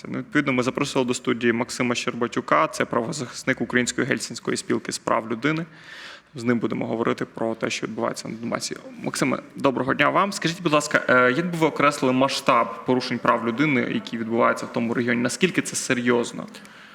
відбуватися. Ну, відповідно, ми запросили до студії Максима Щербатюка, це правозахисник Української гельсінської спілки з прав людини. З ним будемо говорити про те, що відбувається на Донбасі. Максиме, доброго дня вам. Скажіть, будь ласка, е, як би ви окреслили масштаб порушень прав людини, які відбуваються в тому регіоні? Наскільки це серйозно?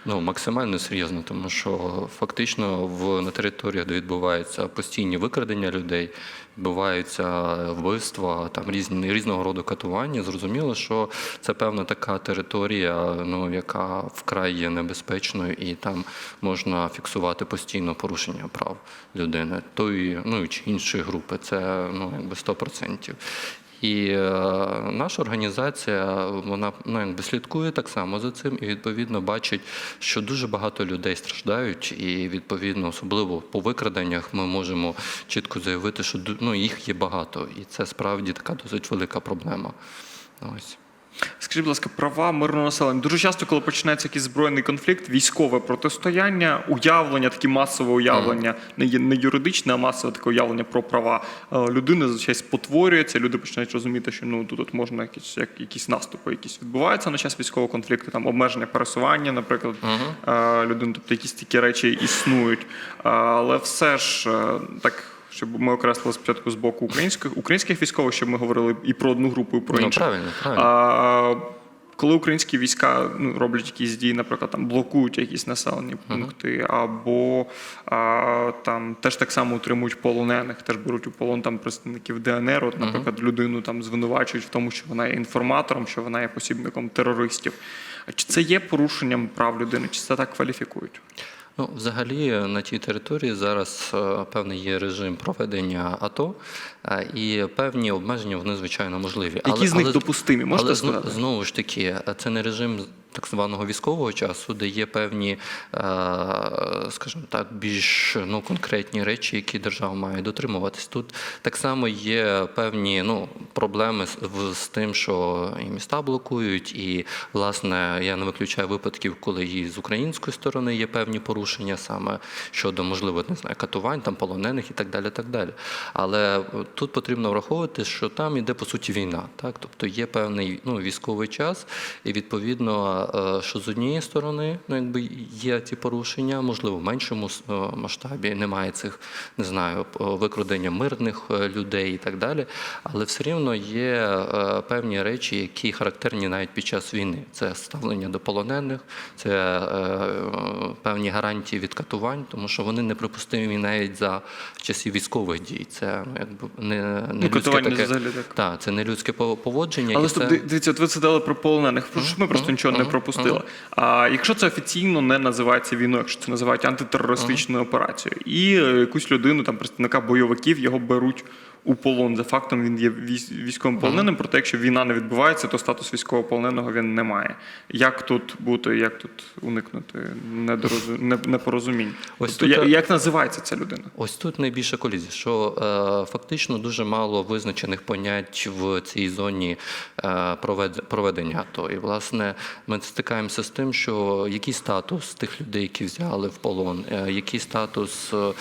Ну, максимально серйозно, тому що фактично в на територіях, де відбуваються постійні викрадення людей, відбуваються вбивства, там різні різного роду катування. Зрозуміло, що це певна така територія, ну яка вкрай є небезпечною, і там можна фіксувати постійно порушення прав людини, тої ну чи іншої групи. Це ну якби 100%. І е, наша організація вона ну, якби слідкує так само за цим і відповідно бачить, що дуже багато людей страждають, і відповідно, особливо по викраденнях, ми можемо чітко заявити, що ну, їх є багато, і це справді така досить велика проблема. Ось. Скажіть, будь ласка, права мирного населення. Дуже часто, коли починається якийсь збройний конфлікт, військове протистояння, уявлення, таке масове уявлення, не, не юридичне, а масове таке уявлення про права е, людини зазвичай спотворюється. Люди починають розуміти, що ну тут от можна якісь як якісь наступи, якісь відбуваються на час військового конфлікту, там обмеження пересування, наприклад, е, людини, тобто якісь такі речі існують. Е, Але все ж так. Щоб ми окреслили спочатку з боку українських українських військових, щоб ми говорили і про одну групу, і про Ну, іншу. правильно, правильно. А, коли українські війська ну, роблять якісь дії, наприклад, там блокують якісь населені пункти, або а, там теж так само утримують полонених, теж беруть у полон там представників ДНР. От, наприклад, людину там звинувачують в тому, що вона є інформатором, що вона є посібником терористів. А чи це є порушенням прав людини? Чи це так кваліфікують? Ну, взагалі на тій території зараз е, певний є режим проведення АТО, е, і певні обмеження вони звичайно можливі. Які з них допустимі? Можете але сказати? знову ж таки, це не режим так званого військового часу, де є певні, скажімо так, більш ну, конкретні речі, які держава має дотримуватись. Тут так само є певні ну, проблеми з, з тим, що і міста блокують, і власне я не виключаю випадків, коли і з української сторони є певні порушення саме щодо можливо не знаю, катувань, там полонених і так далі. Так далі. Але тут потрібно враховувати, що там іде по суті війна, так тобто є певний ну, військовий час, і відповідно, е, що з однієї сторони, ну якби є ці порушення, можливо, в меншому е, масштабі немає цих, не знаю, викрадення мирних е, людей і так далі. Але все рівно є певні речі, які характерні навіть під час війни. Це ставлення до полонених, це певні гарантії від катувань, тому що вони неприпустимі навіть за часів військових дій. Це ну, якби не, не Ну, людське таке. взагалі так. Та, це не людське по- поводження. Але і стоп, це... ди- дивіться, от ви згадали про полонених. Про що ми просто нічого не пропустили. А якщо це офіційно не називається війною, якщо це називають антитерористичною операцією, і е, якусь людину, там представника бойовиків, його беруть у полон. За фактом він є військ- військовим полоненим. Проте, якщо війна не відбувається, то статус військовополоненого він не має. Як тут бути, як тут уникнути недорозу- непорозумінь? Ось Тобто, тут, е, як називається ця людина? Ось тут найбільша колізія, що е, фактично дуже мало визначених понять в цій зоні е, провед- проведення АТО. І власне ми стикаємося з тим, що який статус тих людей, які взяли в полон, е, який статус е,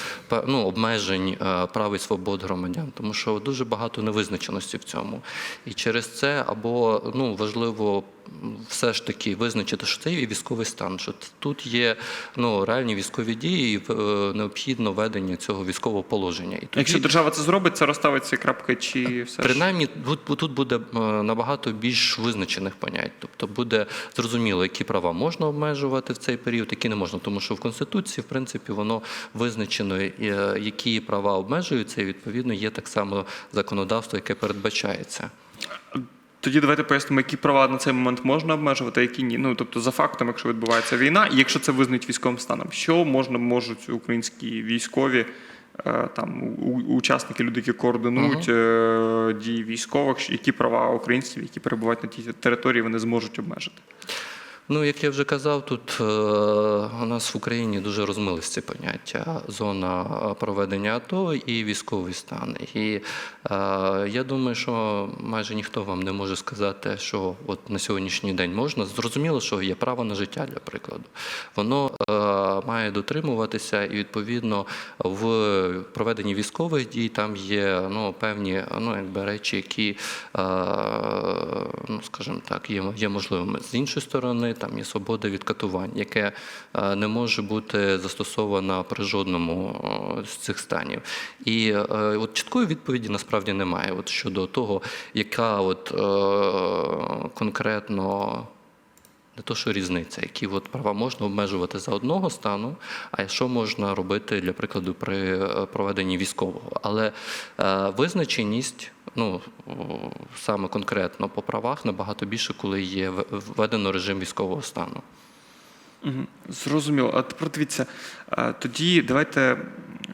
ну, обмежень е, прав і свобод громадян, тому що дуже багато невизначеності в цьому. І через це або ну важливо. Все ж таки визначити, що це є військовий стан, що тут є ну, реальні військові дії, і е, необхідно ведення цього військового положення. І тоді, Якщо держава це зробить, це розставиться крапки чи все принаймні тут, тут буде е, набагато більш визначених понять. Тобто буде зрозуміло, які права можна обмежувати в цей період, які не можна. Тому що в Конституції, в принципі, воно визначено, е, які права обмежуються, і відповідно є так само законодавство, яке передбачається. Тоді давайте пояснимо, які права на цей момент можна обмежувати, а які ні. Ну тобто, за фактом, якщо відбувається війна, і якщо це визнають військовим станом, що можна можуть українські військові, е, там учасники, люди, які координують е, дії військових, які права українців, які перебувають на тій території, вони зможуть обмежити. Ну, як я вже казав, тут е, у нас в Україні дуже розмились ці поняття зона е, проведення АТО і військовий стан. І е, я думаю, що майже ніхто вам не може сказати, що от на сьогоднішній день можна. Зрозуміло, що є право на життя, для прикладу. Воно має дотримуватися, і відповідно в проведенні військових дій там є ну, певні ну, якби, речі, які, ну, скажімо так, є, є можливими. З іншої сторони там є свобода від катувань, яке е, не може бути застосовано при жодному е, з цих станів. І е, от чіткої відповіді насправді немає. От щодо того, яка от конкретно. Не то, що різниця, які от права можна обмежувати за одного стану, а що можна робити, для прикладу, при е, проведенні військового. Але е, визначеність, ну саме конкретно по правах, набагато більше, коли є введено режим військового стану. Зрозуміло. А тепер дивіться, тоді давайте.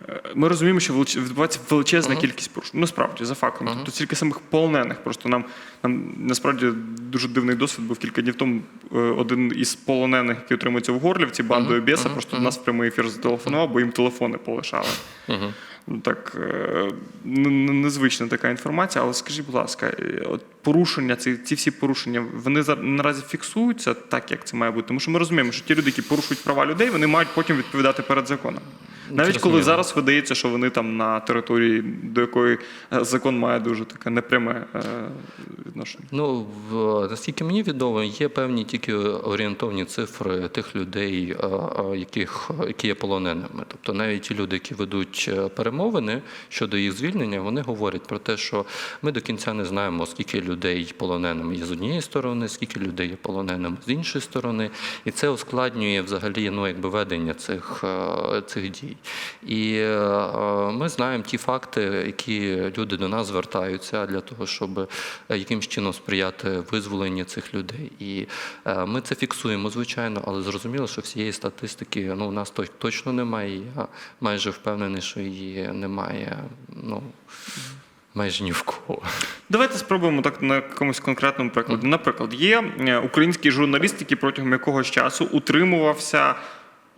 е, Ми розуміємо, що відбувається величезна кількість порушень. Насправді, за фактом. Тобто тільки самих полонених. Просто нам, нам насправді дуже дивний досвід був кілька днів тому. е, Один із полонених, який отримується в Горлівці, бандою Бєса, просто до нас в прямий ефір зателефонував, бо їм телефони полишали. Ну, так, е, незвична така інформація, але скажіть, будь ласка, е, от порушення, ці, ці всі порушення, вони наразі фіксуються так, як це має бути? Тому що ми розуміємо, що ті люди, які порушують права людей, вони мають потім відповідати перед законом. Навіть коли зрозуміло. зараз видається, що вони там на території, до якої е, закон має дуже таке непряме відношення. Ну, в, наскільки мені відомо, є певні тільки орієнтовні цифри тих людей, яких, які є полоненими. Тобто навіть ті люди, які ведуть е, перемовини щодо їх звільнення, вони говорять про те, що ми до кінця не знаємо, скільки людей полоненими є з однієї сторони, скільки людей є полоненими з іншої сторони, і це ускладнює взагалі ну, якби ведення цих, е, цих дій. І е, ми знаємо ті факти, які люди до нас звертаються для того, щоб е, якимсь чином сприяти визволенню цих людей. І ми це фіксуємо, звичайно, але зрозуміло, що всієї статистики ну, у нас точно немає. Я майже впевнений, що її немає ну, майже ні в кого. Давайте спробуємо так на якомусь конкретному прикладі. Наприклад, є е, український журналіст, який протягом якогось часу утримувався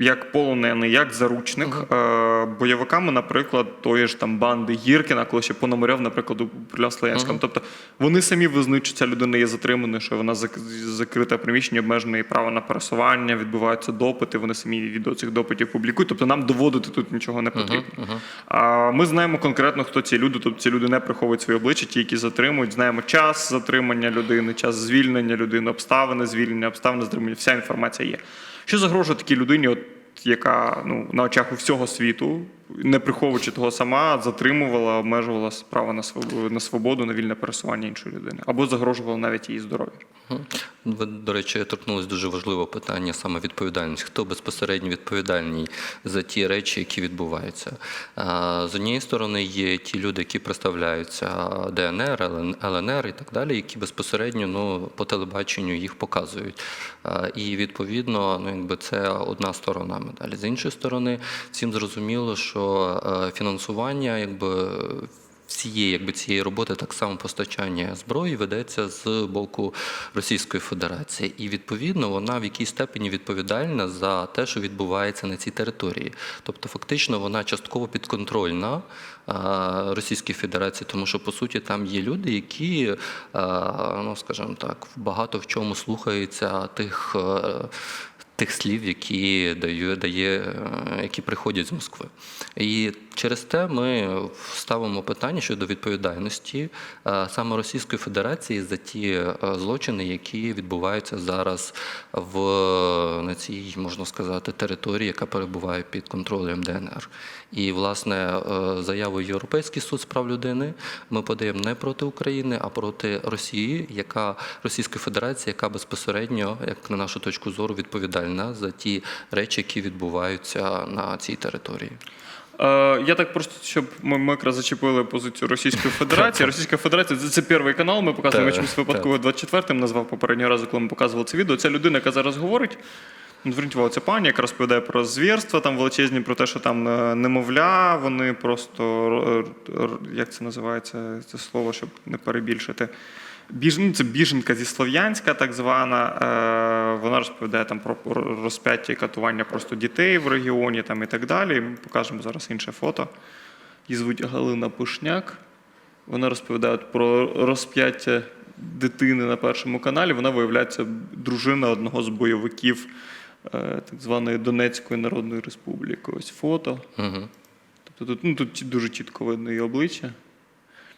як полонений, як заручник е, бойовиками, наприклад, тої ж там банди Гіркіна, коли ще Пономарьов, наприклад, управляв Слов'янськом. Тобто вони самі визнають, що ця людина є затриманою, що вона зак- закрита приміщення, обмежене її право на пересування, відбуваються допити, вони самі відео цих допитів публікують. Тобто нам доводити тут нічого не потрібно. А ми знаємо конкретно, хто ці люди. Тобто ці люди не приховують свої обличчя, ті, які затримують. Знаємо час затримання людини, час звільнення людини, обставини звільнення, обставини затримання. Вся інформація є. Що загрожує такій людині, от, яка ну, на очах у всього світу, не приховуючи того сама, затримувала, обмежувала право на свободу, на свободу, на вільне пересування іншої людини, або загрожувала навіть її здоров'ю. Ви, до речі, торкнулись дуже важливого питання саме відповідальність. Хто безпосередньо відповідальний за ті речі, які відбуваються? З однієї сторони, є ті люди, які представляються ДНР, ЛН- ЛНР і так далі, які безпосередньо ну, по телебаченню їх показують. І відповідно, ну, якби це одна сторона медалі. З іншої сторони, всім зрозуміло, що е, фінансування якби всієї якби цієї роботи так само постачання зброї ведеться з боку Російської Федерації, і відповідно вона в якійсь степені відповідальна за те, що відбувається на цій території. Тобто, фактично, вона частково підконтрольна а, Російській Федерації, тому що по суті там є люди, які, а, ну скажімо так, багато в чому слухаються тих. Тих слів, які дає, дає, е, які приходять з Москви, і через те ми ставимо питання щодо відповідальності е, саме Російської Федерації за ті е, злочини, які відбуваються зараз в на цій, можна сказати, території, яка перебуває під контролем ДНР. І власне заяву в Європейський суд з прав людини ми подаємо не проти України, а проти Росії, яка Російської Федерації, яка безпосередньо, як на нашу точку зору, відповідальна за ті речі, які відбуваються на цій території. Е, Я так просто, щоб ми, ми якраз зачепили позицію Російської Федерації. Російська Федерація це, це перший канал. Ми показуємо я чомусь випадково 24-м назвав попереднього разу, коли ми показували це відео. Ця людина, яка зараз говорить. ну, Зверніть увагу, це пані, яка розповідає про звірства там величезні, про те, що там е, немовля, вони просто як це називається це слово, щоб не перебільшити. Біж, ну, це біженка зі Слов'янська, так звана. Е, вона розповідає там про розп'яття і катування просто дітей в регіоні там, і так далі. Ми покажемо зараз інше фото. Її звуть Галина Пушняк. Вона розповідає про розп'яття дитини на першому каналі. Вона виявляється дружина одного з бойовиків е, так званої Донецької Народної Республіки. Ось фото. Угу. Тобто тут, ну, тут дуже чітко видно її обличчя.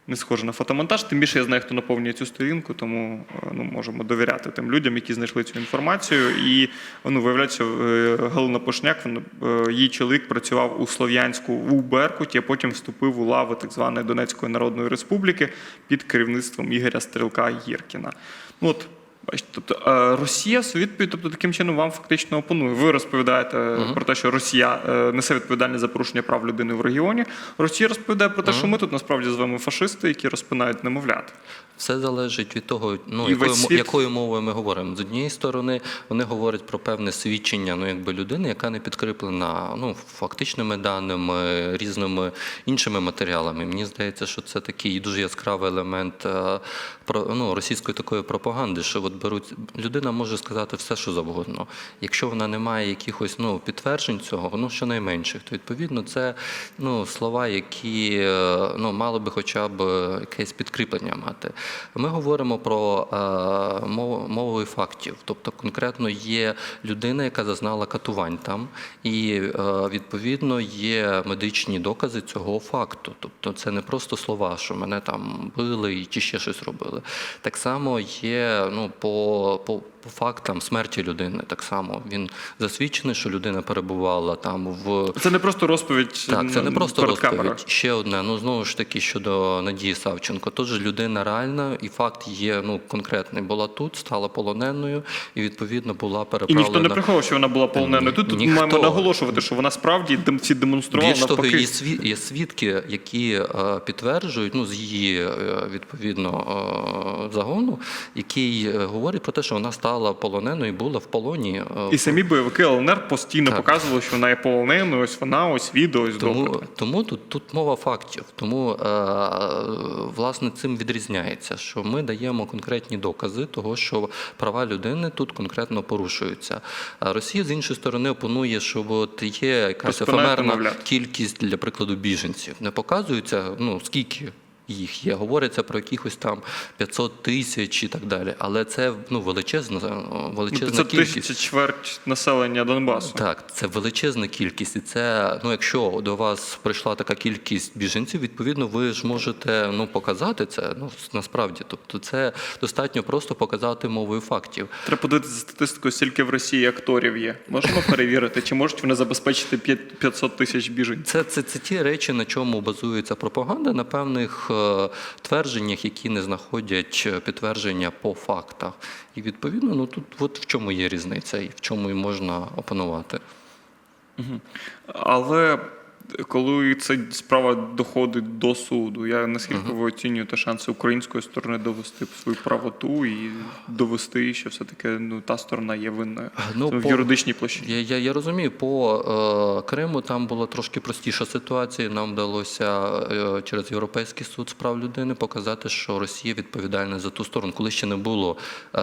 Не схоже на фотомонтаж. Тим більше я знаю, хто наповнює цю сторінку, тому е, ну, можемо довіряти тим людям, які знайшли цю інформацію. І ну, виявляється, е, Галина Пошняк, е, її чоловік працював у Слов'янську у Беркуті, а потім вступив у лави так званої Донецької Народної Республіки під керівництвом Ігоря Стрілка Гіркіна. Ну, от, Бачите, тобто е, Росія свою відповідь, тобто таким чином вам фактично опонує. Ви розповідаєте про те, що Росія е, несе відповідальність за порушення прав людини в регіоні. Росія розповідає про те, що ми тут насправді з вами фашисти, які розпинають немовлят. Все залежить від того, ну якою, світ- якою мовою ми говоримо. З однієї сторони, вони говорять про певне свідчення, ну якби людини, яка не підкріплена ну фактичними даними, різними іншими матеріалами. Мені здається, що це такий дуже яскравий елемент е, про ну російської такої пропаганди, що беруть людина може сказати все, що завгодно. Якщо вона не має якихось ну підтверджень цього, ну щонайменших, то відповідно це ну слова, які е, ну мали би хоча б якесь підкріплення мати. Ми говоримо про е, мов- мовою фактів, тобто конкретно є людина, яка зазнала катувань там, і е, відповідно є медичні докази цього факту. Тобто це не просто слова, що мене там били чи ще щось робили. Так само є ну по, по, по фактам смерті людини. Так само він засвідчений, що людина перебувала там в Це не просто розповідь так, це не просто розповідь. Ще одне, ну знову ж таки щодо Надії Савченко. Тож людина реальна, і факт є ну конкретний. Була тут, стала полоненою, і відповідно була І ніхто не приховував, що вона була полоненою. Тут, Ніхто. маємо наголошувати, що вона справді всі демонструвала Більш того, навпаки. є, сві- є свідки, які е, підтверджують, ну з її е, відповідно е, загону, який е, говорить про те, що вона стала полоненою і була в полоні. е, І самі бойовики ЛНР постійно Так. показували, що вона є полоненою, ось вона, ось відео, ось Тому, докази. тому тут, тут мова фактів. Тому е, власне цим відрізняється, що ми даємо конкретні докази того, що права людини тут конкретно порушуються. А Росія з іншої сторони опонує, що от є якась ефемерна кількість для прикладу біженців. Не показується, ну скільки. Їх є, говориться про якихось там 500 тисяч і так далі. Але це ну величезна Ну, величезна 500 кількість. тисяч чверть населення Донбасу. Так, це величезна кількість, і це ну, якщо до вас прийшла така кількість біженців, відповідно, ви ж можете ну показати це. Ну насправді, тобто, це достатньо просто показати мовою фактів. Треба подивитися статистику, скільки в Росії акторів є. Можемо перевірити, чи можуть вони забезпечити п'ять- 500 тисяч біженців. Це, це, це ті речі, на чому базується пропаганда, на певних е, твердженнях, які не знаходять е, підтвердження по фактах. І відповідно, ну тут от в чому є різниця, і в чому і можна опанувати. Але коли ця справа доходить до суду, я наскільки ви оцінюєте шанси української сторони довести свою правоту і довести, що все-таки ну, та сторона є винною Ну, в по- юридичній площині. Я, я, я розумію, по е, Криму там була трошки простіша ситуація. Нам вдалося е, через Європейський суд з прав людини показати, що Росія відповідальна за ту сторону, коли ще не було е,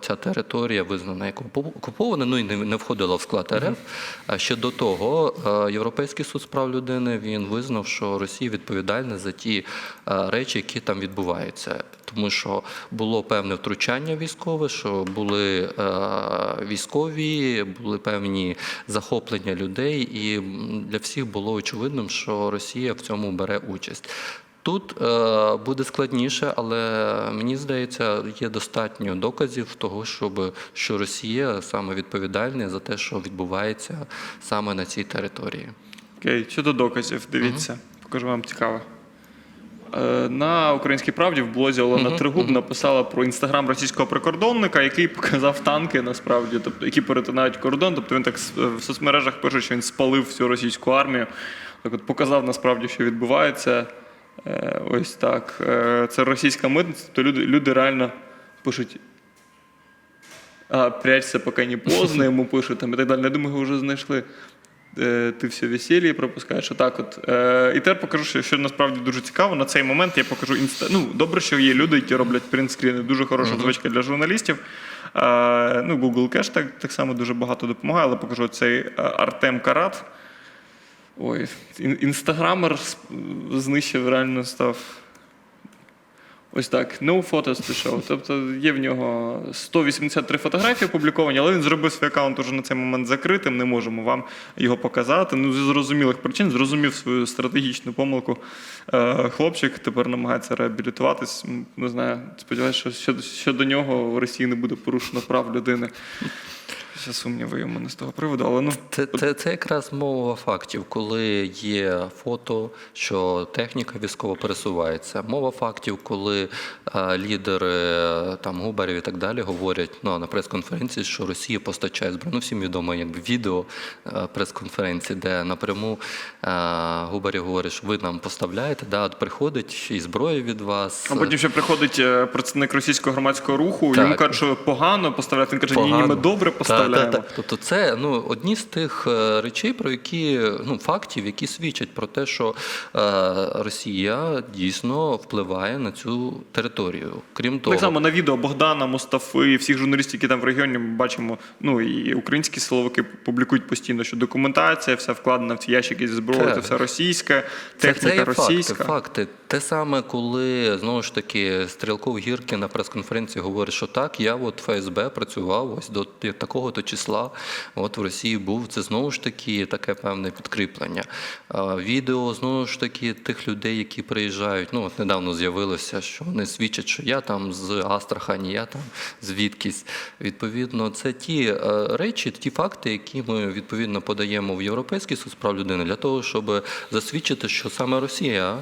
ця територія визнана як окупована, ну і не, не входила в склад РФ. А ще до того е, Європейський суд з прав людини він визнав, що Росія відповідальна за ті е, речі, які там відбуваються. Тому що було певне втручання військове, що були е, військові, були певні захоплення людей, і для всіх було очевидним, що Росія в цьому бере участь. Тут е, буде складніше, але мені здається, є достатньо доказів того, щоб що Росія саме відповідальна за те, що відбувається саме на цій території. Окей, щодо доказів, дивіться, покажу вам цікаво. Е, На українській правді в блозі Олена Тригуб написала про інстаграм російського прикордонника, який показав танки, насправді, тобто які перетинають кордон. Тобто він так с- в соцмережах пише, що він спалив всю російську армію. Так от показав насправді, що відбувається. Е, Ось так. Е, Це російська митниця, то люди, люди реально пишуть. А, прячься, поки не поздно, йому пишуть там і так далі. Я думаю, його вже знайшли. Е, Ти все весілля пропускаєш. Отак от. Е, І тепер покажу, що, що насправді дуже цікаво. На цей момент я покажу інста. Ну, добре, що є люди, які роблять принтскріни. Дуже хороша звичка для журналістів. Е, Ну, Google Cache так, так само дуже багато допомагає, але покажу цей Артем Карат. Ой, інстаграмер знищив, реально став Ось так, no photos to show. Тобто є в нього 183 фотографії опубліковані, але він зробив свій аккаунт уже на цей момент закритим. Не можемо вам його показати. Ну, зі зрозумілих причин, зрозумів свою стратегічну помилку. Е, Хлопчик тепер намагається реабілітуватись. Не знаю, сподіваюся, що щодо, нього в Росії не буде порушено прав людини. Сумніви в мене з того приводу, але ну. Це, це, це якраз мова фактів, коли є фото, що техніка військова пересувається. Мова фактів, коли е, лідери е, там губарів і так далі говорять ну, на прес-конференції, що Росія постачає зброю. Ну, всім відомо, якби відео е, прес-конференції, де напряму е, губарів говорять, що ви нам поставляєте, да, от приходить і зброя від вас. А потім ще приходить е, представник російського громадського руху, йому кажуть, що погано поставляти. Він каже, ні, ні, ми добре Та, поставляємо. Та, та. Тобто це ну, одні з тих е, речей, про які ну, фактів, які свідчать про те, що е, Росія дійсно впливає на цю територію. Крім того, Так само на відео Богдана, Мустафи, всіх журналістів, які там в регіоні, ми бачимо, ну і українські силовики публікують постійно, що документація, все вкладена в ці ящики зі зброєю, це все російське, це, техніка це є російська. факти, факти. Те саме, коли знову ж таки Стрілков Гірки на прес-конференції говорить, що так, я от ФСБ працював ось до такого-то числа. От в Росії був це знову ж таки таке певне підкріплення. Відео знову ж таки тих людей, які приїжджають. Ну от недавно з'явилося, що вони свідчать, що я там з Астрахані, я там звідкись. Відповідно, це ті е, речі, ті факти, які ми відповідно подаємо в Європейський суд прав людини для того, щоб засвідчити, що саме Росія.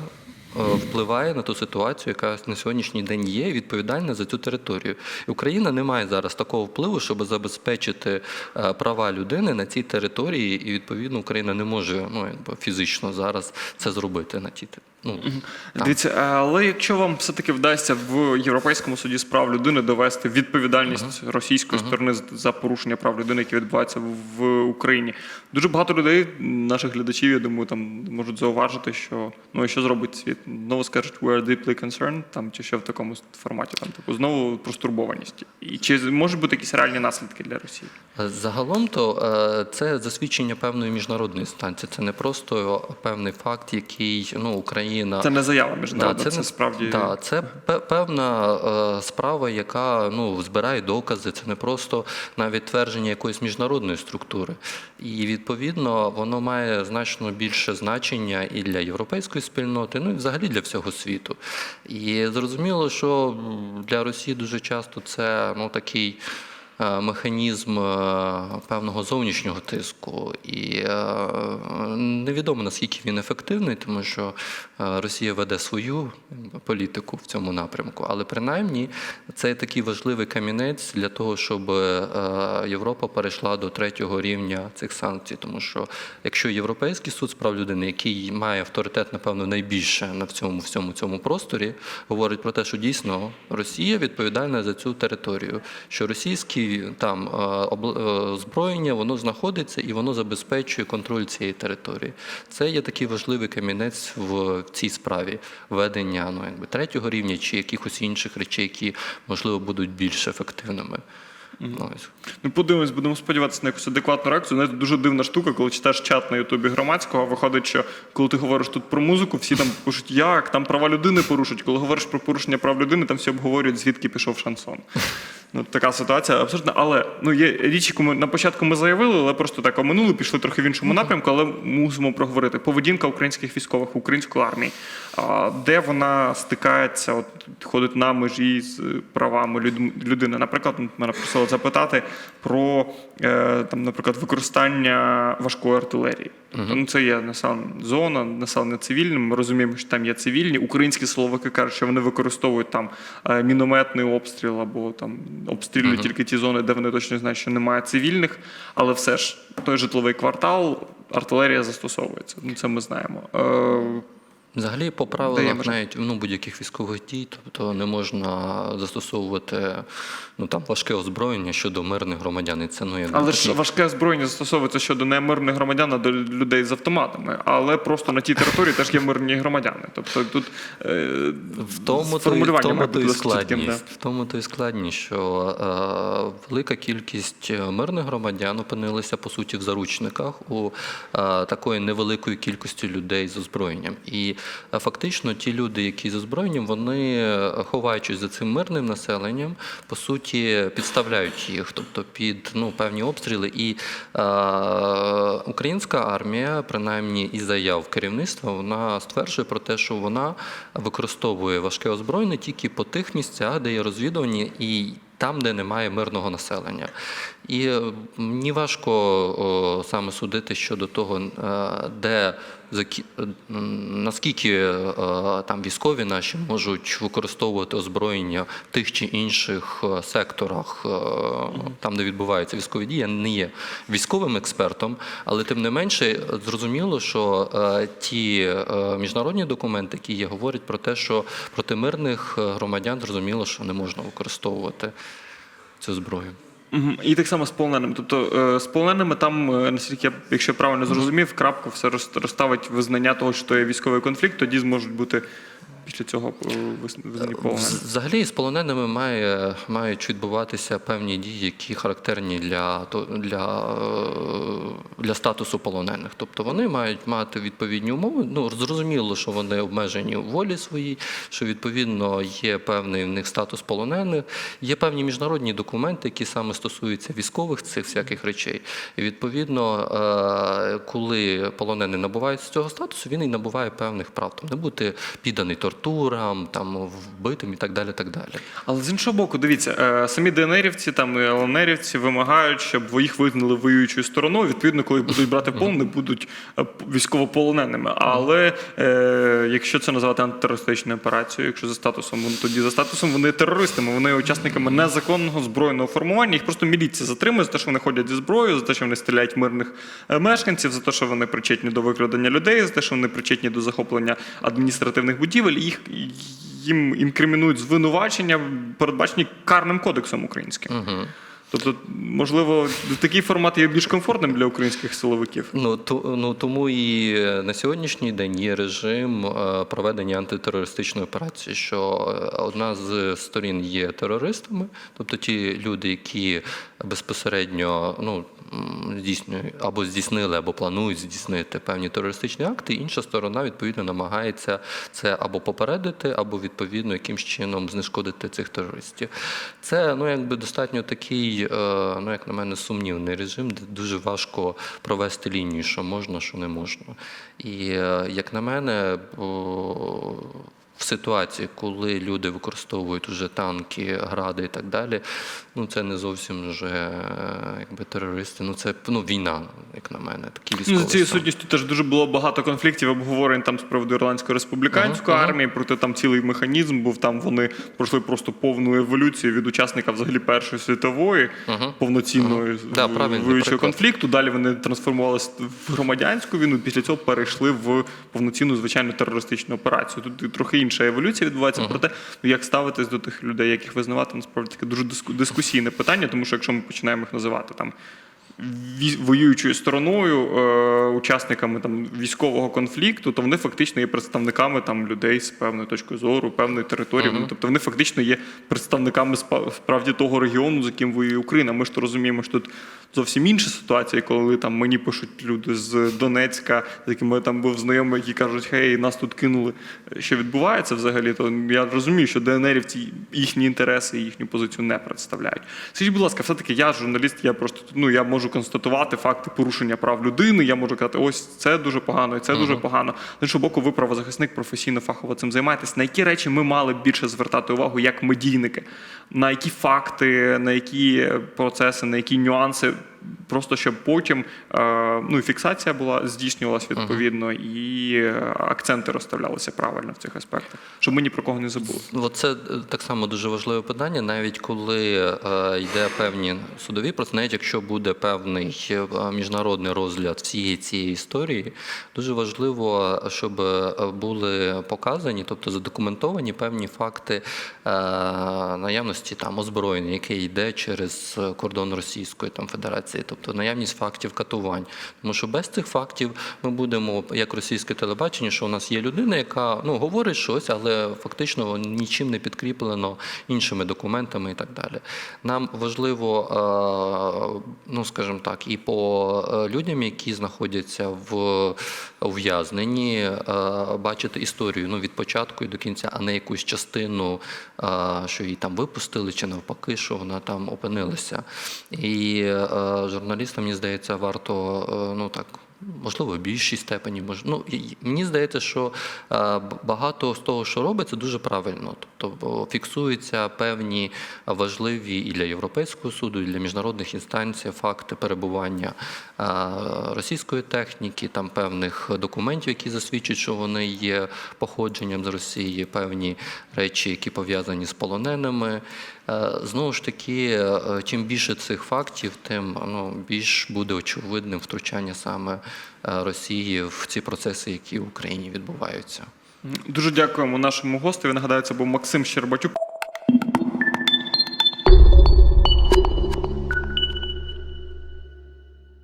Е, Впливає на ту ситуацію, яка на сьогоднішній день є, відповідальна за цю територію. Україна не має зараз такого впливу, щоб забезпечити е, права людини на цій території, і відповідно Україна не може ну фізично зараз це зробити на тій те- ну. Дивіться, але якщо вам все-таки вдасться в Європейському суді з прав людини довести відповідальність російської сторони за порушення прав людини, які відбуваються в Україні, дуже багато людей, наших глядачів, я думаю, там можуть зауважити, що ну і що зробить світ? Знову скажуть, we are deeply concerned, там чи ще в такому форматі, там типу знову про стурбованість. І чи можуть бути якісь реальні наслідки для Росії? Загалом то е, це засвідчення певної міжнародної інстанції. Це не просто певний факт, який ну Україна Це не заява міжнародна, це, не- справді да, це певна е, справа, яка ну збирає докази. Це не просто навіть твердження якоїсь міжнародної структури. І відповідно воно має значно більше значення і для європейської спільноти, ну і взагалі для всього світу. І зрозуміло, що для Росії дуже часто це ну такий. Е, Механізм е, певного зовнішнього тиску, і е, невідомо наскільки він ефективний, тому що Росія веде свою політику в цьому напрямку. Але принаймні це такий важливий камінець для того, щоб Європа перейшла до третього рівня цих санкцій. Тому що якщо Європейський суд з прав людини, який має авторитет, напевно, найбільше на всьому всьому цьому просторі, говорить про те, що дійсно Росія відповідальна за цю територію, що російські там е, е, озброєння воно знаходиться і воно забезпечує контроль цієї території. Це є такий важливий камінець в цій справі ведення ну, якби, третього рівня чи якихось інших речей, які можливо будуть більш ефективними. Ну. Ну, подивимось, будемо сподіватися на якусь адекватну реакцію. Знаєте, дуже дивна штука, коли читаєш чат на Ютубі громадського, виходить, що коли ти говориш тут про музику, всі там пишуть, як там права людини порушують. Коли говориш про порушення прав людини, там всі обговорюють, звідки пішов шансон. Ну, така ситуація абсолютно. Але ну є річ, яку ми на початку ми заявили, але просто так оминули, пішли трохи в іншому напрямку, але мусимо проговорити. Поведінка українських військових, української армії, а, де вона стикається, от ходить на межі з правами люд- людини. Наприклад, мене просили запитати про е, там, наприклад, використання важкої артилерії. Тобто, ну, це є населена зона, населення цивільним. Ми розуміємо, що там є цивільні. Українські силовики кажуть, що вони використовують там е, мінометний обстріл або там обстрілюють тільки ті зони, де вони точно знають, що немає цивільних. Але все ж той житловий квартал, артилерія застосовується. Ну, це ми знаємо. Е, Взагалі, по правилах навіть ну, будь-яких військових дій, тобто не можна застосовувати ну, там, важке озброєння щодо мирних громадян. І це, ну, якби Але ж важке озброєння застосовується щодо не мирних громадян, а до людей з автоматами. Але просто на тій території теж є мирні громадяни. Тобто тут е, В тому, то, і- в тому то і чітким, да. В тому то і складність, що е, велика кількість мирних громадян опинилися по суті в заручниках у е, такої невеликої кількості людей з озброєнням. І е, фактично ті люди, які з озброєнням, вони, е, ховаючись за цим мирним населенням, по суті, підставляють їх, тобто під ну, певні обстріли. І е, українська армія, принаймні із заяв керівництва, вона стверджує про те, що вона використовує важке озброєння тільки по тих місцях, де є розвідувані і там, де немає мирного населення. І е, мені важко саме судити щодо того, е, де е, наскільки там військові наші можуть використовувати озброєння в тих чи інших секторах, там, де відбуваються військові дії. Я не є військовим експертом, але тим не менше зрозуміло, що ті міжнародні документи, які є, говорять про те, що проти мирних громадян зрозуміло, що не можна використовувати цю зброю. І так само з полоненими. Тобто е, з полоненими там, е, наскільки я, якщо правильно зрозумів, крапку все роз- розставить визнання того, що є військовий конфлікт, тоді зможуть бути після цього е, визнані полоненими. Взагалі з полоненими має, мають відбуватися певні дії, які характерні для, для, е, для статусу полонених. Тобто вони мають мати відповідні умови. Ну, зрозуміло, що вони обмежені у волі своїй, що відповідно є певний в них статус полонених, є певні міжнародні документи, які саме стосуються військових цих всяких речей. І відповідно, е, коли полонений набуває цього статусу, він і набуває певних прав. Там не бути підданий тортурам, там вбитим і так далі. Так далі. Але з іншого боку, дивіться, е, самі ДНРівці там і ЛНРівці вимагають, щоб їх визнали воюючою стороною. Відповідно, коли будуть брати полон, не будуть е, військовополоненими. Але е, якщо це називати антитерористичною операцією, якщо за статусом, вони тоді за статусом вони терористами, вони учасниками незаконного збройного формування. Їх просто міліція затримує за те, що вони ходять зі зброєю, за те, що вони стріляють мирних е, мешканців, за те, що вони причетні до викрадення людей, за те, що вони причетні до захоплення адміністративних будівель. Їх їм інкримінують звинувачення, передбачені карним кодексом українським. Угу. Тобто, можливо, такий формат є більш комфортним для українських силовиків. Ну, то, ну тому і на сьогоднішній день є режим е, проведення антитерористичної операції, що е, одна з сторін є терористами, тобто ті люди, які безпосередньо ну, здійснюють або здійснили, або планують здійснити певні терористичні акти. Інша сторона відповідно намагається це або попередити, або відповідно якимсь чином знешкодити цих терористів. Це ну якби достатньо такий, е, ну як на мене, сумнівний режим, де дуже важко провести лінію, що можна, що не можна. І е, як на мене, в ситуації, коли люди використовують уже танки, гради і так далі, ну це не зовсім вже е, якби терористи. Ну це ну війна, як на мене, такі Ну, військові. за цією сутністю теж дуже було багато конфліктів, обговорень там з приводу ірландської республіканської Ага, ага. армії, проте там цілий механізм був. Там вони пройшли просто повну еволюцію від учасника взагалі Першої світової, Ага. повноцінної Да, воюючого приклад. конфлікту. Далі вони трансформувалися в громадянську війну. Після цього перейшли в повноцінну звичайну терористичну операцію. Тут трохи інша еволюція відбувається. Проте, ну як ставитись до тих людей, як їх визнавати, насправді таке дуже диску- дискусійне питання, тому що якщо ми починаємо їх називати там воюючою стороною, е, учасниками там військового конфлікту, то вони фактично є представниками там людей з певною точкою зору, певної території. Вони- Тобто вони фактично є представниками справді того регіону, з яким воює Україна. Ми ж то розуміємо, що тут зовсім інша ситуація, коли там мені пишуть люди з Донецька, з якими я там був знайомий, які кажуть, гей, нас тут кинули. Що відбувається взагалі, то я розумію, що ДНРівці їхні інтереси і їхню позицію не представляють. Скажіть, будь ласка, все-таки я журналіст, я просто ну я можу констатувати факти порушення прав людини. Я можу казати, ось це дуже погано, і це дуже погано. З іншого боку, ви правозахисник професійно фахово цим займаєтесь. На які речі ми мали б більше звертати увагу як медійники? На які факти, на які процеси, на які нюанси? Просто щоб потім е, ну, і фіксація була здійснювалася відповідно, і е, акценти розставлялися правильно в цих аспектах, щоб ми ні про кого не забули. Це е, так само дуже важливе питання, навіть коли йде певні судові процеси, навіть якщо буде певний міжнародний розгляд всієї цієї історії, дуже важливо, щоб були показані, тобто задокументовані певні факти наявності там озброєння, яке йде через кордон Російської там Федерації. Фіксації, тобто наявність фактів катувань. Тому що без цих фактів ми будемо, як російське телебачення, що у нас є людина, яка ну, говорить щось, але фактично нічим не підкріплено іншими документами і так далі. Нам важливо, е, ну скажімо так, і по е, людям, які знаходяться в ув'язненні, е, бачити історію ну, від початку і до кінця, а не якусь частину, що її там випустили, чи навпаки, що вона там опинилася. І е, журналістам, мені здається, варто е, ну так. Можливо, в більшій степені мож... ну, мені здається, що е, багато з того, що робиться, дуже правильно. Тобто фіксуються певні важливі і для Європейського суду, і для міжнародних інстанцій факти перебування е, російської техніки, там певних документів, які засвідчують, що вони є походженням з Росії, певні речі, які пов'язані з полоненими. Е, Знову ж таки, е, чим більше цих фактів, тим ну, більш буде очевидним втручання саме е, Росії в ці процеси, які в Україні відбуваються. Дуже дякуємо нашому гостю. Нагадаю, це був Максим Щербатюк.